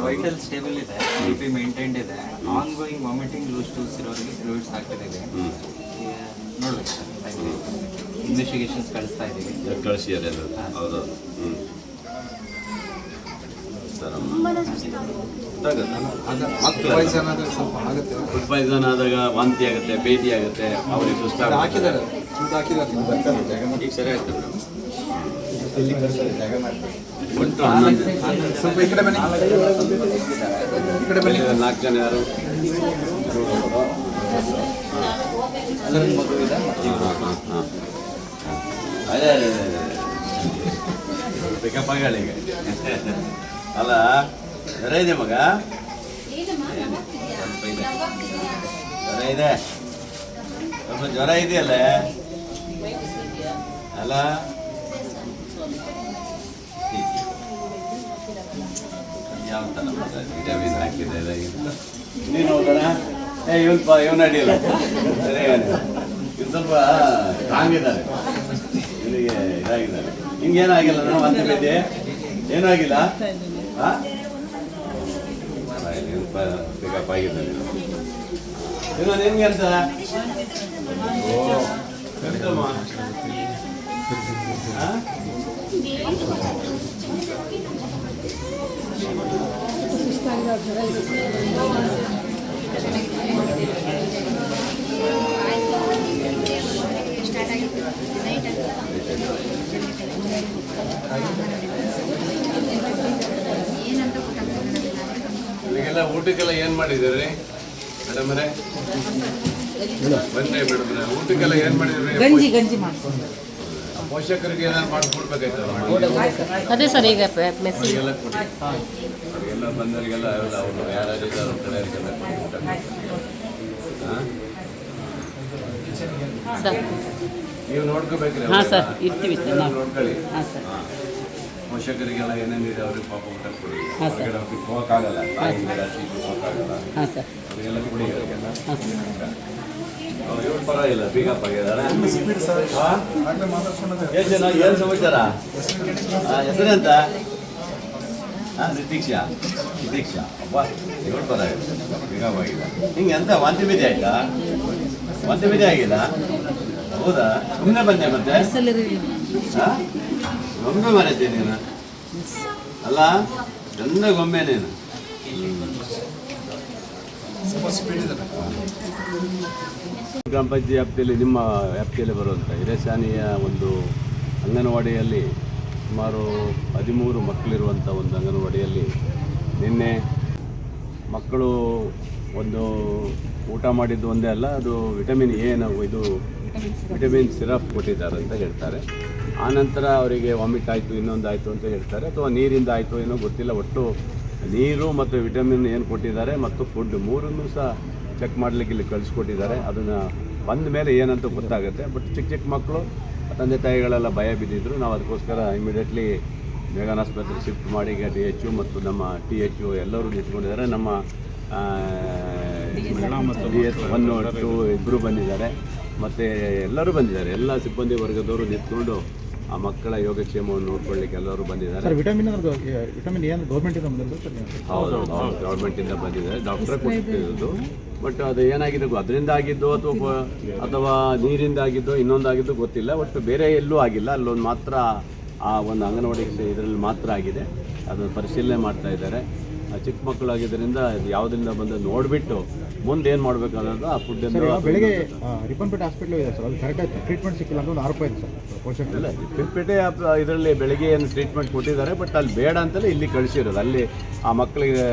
Vital stable ಇದೆ B P maintained ಇದೆ. On going vomiting loose stools ಇರೋರಿಗೆ fluids ಹಾಕ್ತಿದ್ದೀವಿ ನೋಡ್ಬೇಕು ಸರ್ ಇನ್ವೆಸ್ಟಿಗೇಷನ್ಸ್ ಕಳಿಸ್ತಾ ಇದ್ದೀವಿ ಕಳಿಸಿದ್ದಾರೆ ಹೌದು ಹ್ಞೂ ಫುಡ್ ಪಾಯ್ಸನ್ ಆದಾಗ ವಾಂತಿ ಆಗುತ್ತೆ ಭೇಟಿ ಆಗುತ್ತೆ ಅವ್ರಿಗೆ ಸುಸ್ತ ಹಾಕಿದ್ದಾರೆ. ಈಗ ಸರಿ ಆಯ್ತು ಸ್ವಲ್ಪ ಈ ಕಡೆ ಈ ಕಡೆ ನಾಲ್ಕು ಜನ ಯಾರು ಅದೇ ಅದೇ ಆಗಳಿಗೆ ಅಲ್ಲ ಜ್ವರ ಇದೆ ಮಗ ಜ್ವರ ಇದೆ ಸ್ವಲ್ಪ ಜ್ವರ ಇದೆಯಲ್ಲ? ಅಲ್ಲ? ಯಾವ ಥರ ನೀನು ಏ ಇವನ್ ಪ ಇವನ್ ಅಡಿಯಲ್ಲ ಸರಿ ಸ್ವಲ್ಪ ಸ್ಟ್ರಾಂಗ್ ಇದ್ದಾರೆ ಇವನಿಗೆ ಇದಾಗಿದ್ದಾರೆ ಹಿಂಗೇನಾಗಿಲ್ಲ ನಾವು ಅಂತ ಬಿದ್ದೆ ಏನೂ ಆಗಿಲ್ಲ ಹಾಂ ಪಿಕಪ್ ಆಗಿದ್ದಾನೆ ಇನ್ನು ಅಂತ ಓ ಊಟಕ್ಕೆಲ್ಲ ಏನು ಮಾಡಿದ್ದೀರಿ? ಮೇಡಮ್ ಬನ್ನಿ ಮೇಡಮ್ ಊಟಕ್ಕೆಲ್ಲ ಏನು ಮಾಡಿದ್ರಿ ಗಂಜಿ ಗಂಜಿ ಮಾಡ್ಕೊಂಡು ಪೋಷಕರಿಗೆ ಏನಾದ್ರು ಮಾಡಿಕೊಡ್ಬೇಕಾಯ್ತು ಅದೇ ಸರ್ ಈಗ ಮೆಸೇಜ್ ಎಲ್ಲ ಕೊಡಿ. ಎಲ್ಲ ಬಂದವರಿಗೆಲ್ಲ ಅವರು ಯಾರ್ಯಾರು ಇದ್ದಾರೆ ಅವ್ರ ಕಡೆಯವರಿಗೆಲ್ಲ ನೀವು ನೋಡ್ಕೋಬೇಕ್ರಿ ಹಾಂ ಸರ್ ಇರ್ತೀವಿ ಸರ್ ನಾವು. ನೋಡ್ಕೊಳ್ಳಿ. ಹಾಂ ಸರ್. ಪೋಷಕರಿಗೆಲ್ಲ ಏನೇನಿದೆ ಅವ್ರಿಗೆ ಪಾಪ ಊಟ ಕೊಡಿ. ಹೊರಗಡೆ ಅವ್ರಿಗೆ ಹೋಗೋಕ್ಕಾಗಲ್ಲ ಹೋಗೋಕ್ಕಾಗಲ್ಲ ಹಾಂ ಸರ್. ಅವರಿಗೆಲ್ಲ ಕೊಡಿ ಅವರಿಗೆಲ್ಲ ಹಾಂ ಸರ್ ಅವ್ರು ಇವ್ರು ಪರವಾಗಿಲ್ಲ ಬಿಗಪ್ ಆಗಿದ್ದಾರೆ. ಎಷ್ಟು ಜನ ಏನು ಸಮಾಚಾರ? ಹೆಸರೆಂತ ಹಾಂ ನಿತೀಕ್ಷಾ. ನಿತೀಕ್ಷಾ. ಅಪ್ಪ ಏಳು ಪರವಾಗಿಲ್ಲ ಬಿಗಪ್ ಆಗಿದೆ ಹಿಂಗೆ ಎಂತ ವಾಂತಿ ಭೇದಿ ಆಯ್ತಾ? ವಾಂತಿ ಭೇದಿ ಆಗಿಲ್ಲ? ಹೌದಾ? ಸುಮ್ಮನೆ ಬಂದೆ ಮತ್ತೆ? ಗೊಂಬೆ ಮರೆತೆ ನೀನು? ಅಲ್ಲ ಚಂದ ಗೊಂಬೆ ನೀನು. ಗ್ರಾಮ ಪಂಚಾಯತಿ ವ್ಯಾಪ್ತಿಯಲ್ಲಿ ನಿಮ್ಮ ವ್ಯಾಪ್ತಿಯಲ್ಲಿ ಬರುವಂಥ ಹಿರೇಶಾನಿಯ ಒಂದು ಅಂಗನವಾಡಿಯಲ್ಲಿ ಸುಮಾರು ಹದಿಮೂರು ಮಕ್ಕಳಿರುವಂಥ ಒಂದು ಅಂಗನವಾಡಿಯಲ್ಲಿ ನಿನ್ನೆ ಮಕ್ಕಳು ಒಂದು ಊಟ ಮಾಡಿದ್ದು ಒಂದೇ ಅಲ್ಲ, ಅದು ವಿಟಮಿನ್ ಎ ನಾವು ಇದು ವಿಟಮಿನ್ ಸಿರಪ್ ಕೊಟ್ಟಿದ್ದಾರೆ ಅಂತ ಹೇಳ್ತಾರೆ. ಆನಂತರ ಅವರಿಗೆ ವಾಮಿಟ್ ಆಯಿತು ಇನ್ನೊಂದು ಆಯಿತು ಅಂತ ಹೇಳ್ತಾರೆ. ಅಥವಾ ನೀರಿಂದ ಆಯಿತು ಏನೋ ಗೊತ್ತಿಲ್ಲ, ಒಟ್ಟು ನೀರು ಮತ್ತು ವಿಟಮಿನ್ ಏನು ಕೊಟ್ಟಿದ್ದಾರೆ ಮತ್ತು ಫುಡ್ ಮೂರನ್ನು ಸಹ ಚೆಕ್ ಮಾಡಲಿಕ್ಕೆ ಇಲ್ಲಿ ಕಳಿಸ್ಕೊಟ್ಟಿದ್ದಾರೆ. ಅದನ್ನು ಬಂದ ಮೇಲೆ ಏನಂತ ಗೊತ್ತಾಗುತ್ತೆ. ಬಟ್ ಚಿಕ್ಕ ಚಿಕ್ಕ ಮಕ್ಕಳು ತಂದೆ ತಾಯಿಗಳೆಲ್ಲ ಭಯ ಬಿದ್ದಿದ್ರು. ನಾವು ಅದಕ್ಕೋಸ್ಕರ ಇಮಿಡಿಯೇಟ್ಲಿ ಮೇಘನ್ ಆಸ್ಪತ್ರೆ ಶಿಫ್ಟ್ ಮಾಡಿ ಈಗ ಡಿ ಎಚ್ ಯು ಮತ್ತು ನಮ್ಮ ಟಿ ಎಚ್ ಯು ಎಲ್ಲರೂ ನಿಂತ್ಕೊಂಡಿದ್ದಾರೆ. ನಮ್ಮ ಡಿ ಎಚ್ ಒನ್ ಟು ಇಬ್ಬರು ಬಂದಿದ್ದಾರೆ. ಮತ್ತು ಎಲ್ಲರೂ ಬಂದಿದ್ದಾರೆ. ಎಲ್ಲ ಸಿಬ್ಬಂದಿ ವರ್ಗದವರು ನಿಂತ್ಕೊಂಡು ಆ ಮಕ್ಕಳ ಯೋಗಕ್ಷೇಮವನ್ನು ನೋಡ್ಕೊಳ್ಳಿಕ್ಕೆ ಎಲ್ಲರೂ ಬಂದಿದ್ದಾರೆ. ಸರ್ ವಿಟಮಿನ್ ಅಂದ್ರೆ ವಿಟಮಿನ್ ಏನು ಗೌರ್ಮೆಂಟಿಂದ ಬಂದಿರೋದು ಹೌದು ಹೌದು ಗೌರ್ಮೆಂಟಿಂದ ಬಂದಿದೆ. ಡಾಕ್ಟರ್ ಕೊಟ್ಟಿರೋದು. ಬಟ್ ಅದು ಏನಾಗಿದೆ ಗೊ- ಅದರಿಂದ ಆಗಿದ್ದು ಅಥವಾ ಅಥವಾ ನೀರಿಂದ ಆಗಿದ್ದು ಇನ್ನೊಂದಾಗಿದ್ದು ಗೊತ್ತಿಲ್ಲ. ಒಟ್ಟು ಬೇರೆ ಎಲ್ಲೂ ಆಗಿಲ್ಲ. ಅಲ್ಲೊಂದು ಮಾತ್ರ ಆ ಒಂದು ಅಂಗನವಾಡಿ ಇದರಲ್ಲಿ ಮಾತ್ರ ಆಗಿದೆ. ಅದನ್ನು ಪರಿಶೀಲನೆ ಮಾಡ್ತಾ ಇದ್ದಾರೆ. ಚಿಕ್ಕ ಮಕ್ಕಳಾಗಿದ್ದರಿಂದ ಯಾವುದರಿಂದ ಬಂದು ನೋಡಿಬಿಟ್ಟು ಮುಂದೆ ಏನು ಮಾಡಬೇಕು ಅನ್ನೋದು ಆ ಫುಡ್ ಬೆಳಿಗ್ಗೆ ರಿಪ್ಪನ್ಪೇಟೆ ಹಾಸ್ಪಿಟ್ಲ್ ಇದೆ ಸರ್. ಅಲ್ಲಿ ಕರೆಕ್ಟಾಗಿ ಟ್ರೀಟ್ಮೆಂಟ್ ಸಿಕ್ಕಿಲ್ಲ ಅಂತ ಒಂದು ಆರೋಪ ಇದೆ ಸರ್ ಇಲ್ಲ ಪಿಲ್ಪೇಟೆ ಇದರಲ್ಲಿ ಬೆಳಿಗ್ಗೆ ಏನು ಟ್ರೀಟ್ಮೆಂಟ್ ಕೊಟ್ಟಿದ್ದಾರೆ ಬಟ್ ಅಲ್ಲಿ ಬೇಡ ಅಂತಲೇ ಇಲ್ಲಿ ಕಳಿಸಿರೋದು. ಅಲ್ಲಿ ಆ ಮಕ್ಕಳಿಗೆ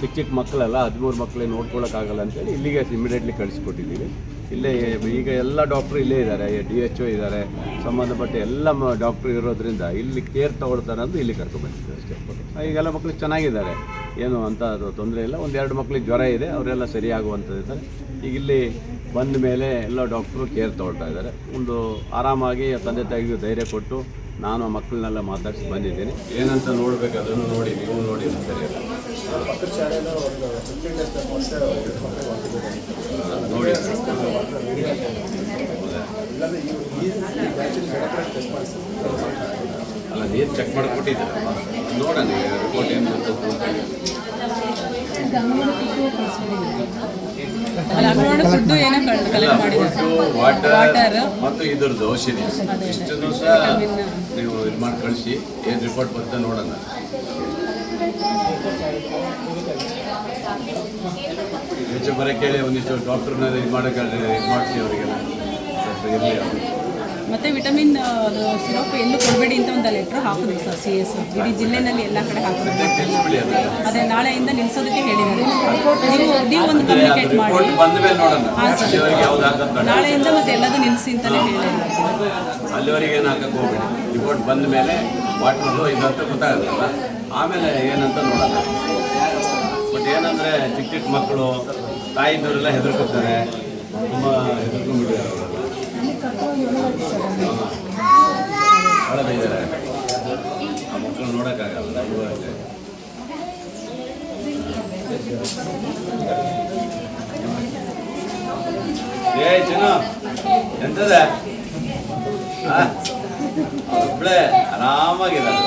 ಚಿಕ್ಕ ಚಿಕ್ಕ ಮಕ್ಕಳೆಲ್ಲ ಹದಿಮೂರು ಮಕ್ಕಳಿಗೆ ನೋಡ್ಕೊಳ್ಳೋಕ್ಕಾಗಲ್ಲ ಅಂತೇಳಿ ಇಲ್ಲಿಗೆ ಇಮಿಡಿಯೇಟ್ಲಿ ಕಳಿಸ್ಕೊಟ್ಟಿದ್ದೀವಿ. ಇಲ್ಲೇ ಈಗ ಎಲ್ಲ ಡಾಕ್ಟ್ರು ಇಲ್ಲೇ ಇದ್ದಾರೆ ಡಿ ಎಚ್ ಒ ಇದ್ದಾರೆ. ಸಂಬಂಧಪಟ್ಟ ಎಲ್ಲ ಡಾಕ್ಟ್ರು ಇರೋದ್ರಿಂದ ಇಲ್ಲಿ ಕೇರ್ ತಗೊಳ್ತಾರೆ ಅಂತ ಇಲ್ಲಿ ಕರ್ಕೊಂಡ್ಬಂದಿದ್ದೀವಿ ಅಷ್ಟೇ. ಈಗೆಲ್ಲ ಮಕ್ಕಳು ಚೆನ್ನಾಗಿದ್ದಾರೆ. ಏನು ಅಂತ ಅದು ತೊಂದರೆ ಇಲ್ಲ. ಒಂದೆರಡು ಮಕ್ಕಳಿಗೆ ಜ್ವರ ಇದೆ, ಅವರೆಲ್ಲ ಸರಿಯಾಗುವಂಥದ್ದಿದ್ದಾರೆ ಈಗ ಇಲ್ಲಿ ಬಂದ ಮೇಲೆ ಎಲ್ಲ ಡಾಕ್ಟ್ರು ಕೇರ್ ತೊಗೊಳ್ತಾ ಇದ್ದಾರೆ. ಒಂದು ಆರಾಮಾಗಿ ತಂದೆ ತಾಯಿಗೆ ಧೈರ್ಯ ಕೊಟ್ಟು ನಾನು ಆ ಮಕ್ಕಳನ್ನೆಲ್ಲ ಮಾತಾಡಿಸಿ ಬಂದಿದ್ದೀನಿ. ಏನಂತ ನೋಡ್ಬೇಕು, ಅದನ್ನು ನೋಡಿ, ನೀವು ನೋಡಿ ಸರಿ ನೋಡಿ. ಅಲ್ಲ ನೀರು ಚೆಕ್ ಮಾಡಿ ಕೊಟ್ಟಿದ್ದೀರಲ್ಲ ನೋಡೋಣ ರಿಪೋರ್ಟ್ ಏನು ವಾಟರ್ ಮತ್ತು ಇದ್ರದ್ದು ಔಷಧಿ. ಇಷ್ಟು ಇಷ್ಟನ್ನು ಸಹ ನೀವು ಇದು ಮಾಡಿ ಕಳಿಸಿ ಏನು ರಿಪೋರ್ಟ್ ಬರುತ್ತೆ ನೋಡೋಣ ಹೆಚ್ಚು ಬರ ಕೇಳಿ ಒಂದಿಷ್ಟು ಡಾಕ್ಟರ್ನ ಇದು ಮಾಡೋಕೆ ಇದು ಮಾಡಿಸಿ ಅವರಿಗೆಲ್ಲ. ಸ್ವಲ್ಪ ಇರಲಿ ಅವರು? ಮತ್ತೆ ವಿಟಮಿನ್ ಅದು ಸಿರಪ್ ಎಲ್ಲೂ ಕೊಡಬೇಡಿ ಅಂತ ಒಂದು ಲೆಟ್ರ್ ಹಾಕಿದ್ರು ಸರ್ ಸಿ ಎಸ್ ಇಡೀ ಜಿಲ್ಲೆನಲ್ಲಿ ಎಲ್ಲ ಕಡೆ ಹಾಕಿದ್ರು ಅದೇ. ನಾಳೆಯಿಂದ ನಿಲ್ಸೋದಕ್ಕೆ ಹೇಳಿದ್ದಾರೆ. ನೀವು ನೀವು ಒಂದು ಕಮ್ಯುನಿಕೇಟ್ ಮಾಡಿ. ಹಾಂ ಸರ್. ನಾಳೆಯಿಂದ ಮತ್ತೆ ಎಲ್ಲದು ನಿಲ್ಲಿಸಿ ಅಂತಲೇ ಹೇಳಿದ್ದಾರೆ. ಅಲ್ಲಿವರೆಗೆ ಏನು ಹಾಕಕ್ಕೆ ಹೋಗ್ಬೇಡಿ. ರಿಪೋರ್ಟ್ ಬಂದ ಮೇಲೆ ಇದಂತ ಗೊತ್ತಾಗತ್ತಲ್ಲ ಆಮೇಲೆ ಏನಂತ ನೋಡೋಣ. ಬಟ್ ಏನಂದರೆ ಚಿಕ್ಕ ಚಿಕ್ಕ ಮಕ್ಕಳು ತಾಯಿದವರೆಲ್ಲ ಹೆದರ್ಕೊತಾರೆ. ತುಂಬ ಹೆದರ್ಕೊಂಡ್ಬಿಟ್ಟಿದ್ದಾರೆ ಅವರೆಲ್ಲ ಒಳಗಿದ್ದಾರೆ ಆ ಮಕ್ಕಳು ನೋಡೋಕ್ಕಾಗಲ್ಲ ಇವಾಗ ಏ ಚಿನ್ನು ಎಂತದೆ? ಒಬ್ಬಳೆ ಆರಾಮಾಗಿದ್ದಾರೆ.